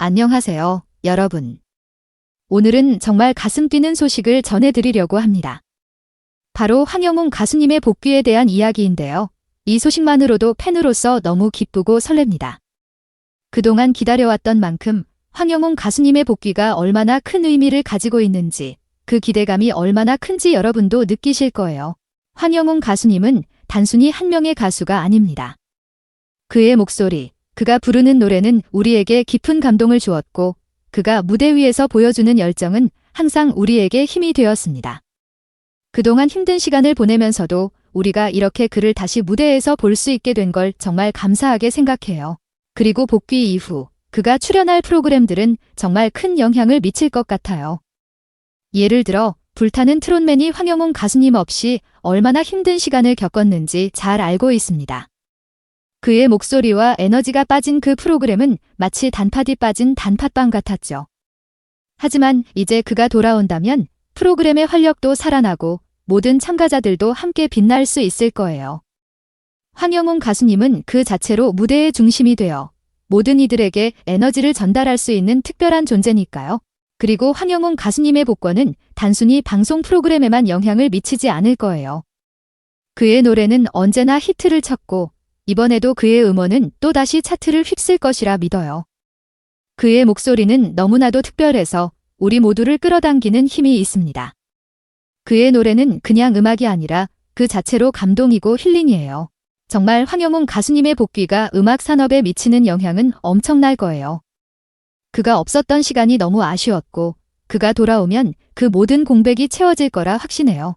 안녕하세요, 여러분. 오늘은 정말 가슴 뛰는 소식을 전해드리려고 합니다. 바로 황영웅 가수님의 복귀에 대한 이야기인데요. 이 소식만으로도 팬으로서 너무 기쁘고 설렙니다. 그동안 기다려왔던 만큼 황영웅 가수님의 복귀가 얼마나 큰 의미를 가지고 있는지 그 기대감이 얼마나 큰지 여러분도 느끼실 거예요. 황영웅 가수님은 단순히 한 명의 가수가 아닙니다. 그의 목소리, 그가 부르는 노래는 우리에게 깊은 감동을 주었고 그가 무대 위에서 보여주는 열정은 항상 우리에게 힘이 되었습니다. 그동안 힘든 시간을 보내면서도 우리가 이렇게 그를 다시 무대에서 볼 수 있게 된 걸 정말 감사하게 생각해요. 그리고 복귀 이후 그가 출연할 프로그램들은 정말 큰 영향을 미칠 것 같아요. 예를 들어 불타는 트롯맨이 황영웅 가수님 없이 얼마나 힘든 시간을 겪었는지 잘 알고 있습니다. 그의 목소리와 에너지가 빠진 그 프로그램은 마치 단팥이 빠진 단팥빵 같았죠. 하지만 이제 그가 돌아온다면 프로그램의 활력도 살아나고 모든 참가자들도 함께 빛날 수 있을 거예요. 황영웅 가수님은 그 자체로 무대의 중심이 되어 모든 이들에게 에너지를 전달할 수 있는 특별한 존재니까요. 그리고 황영웅 가수님의 복권은 단순히 방송 프로그램에만 영향을 미치지 않을 거예요. 그의 노래는 언제나 히트를 쳤고 이번에도 그의 음원은 또다시 차트를 휩쓸 것이라 믿어요. 그의 목소리는 너무나도 특별해서 우리 모두를 끌어당기는 힘이 있습니다. 그의 노래는 그냥 음악이 아니라 그 자체로 감동이고 힐링이에요. 정말 황영웅 가수님의 복귀가 음악 산업에 미치는 영향은 엄청날 거예요. 그가 없었던 시간이 너무 아쉬웠고 그가 돌아오면 그 모든 공백이 채워질 거라 확신해요.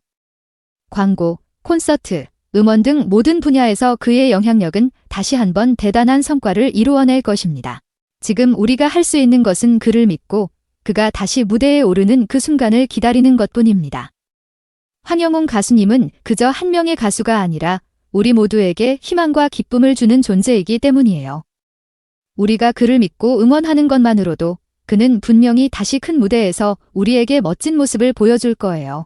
광고, 콘서트, 음원 등 모든 분야에서 그의 영향력은 다시 한번 대단한 성과를 이루어낼 것입니다. 지금 우리가 할 수 있는 것은 그를 믿고 그가 다시 무대에 오르는 그 순간을 기다리는 것뿐입니다. 황영웅 가수님은 그저 한 명의 가수가 아니라 우리 모두에게 희망과 기쁨을 주는 존재이기 때문이에요. 우리가 그를 믿고 응원하는 것만으로도 그는 분명히 다시 큰 무대에서 우리에게 멋진 모습을 보여줄 거예요.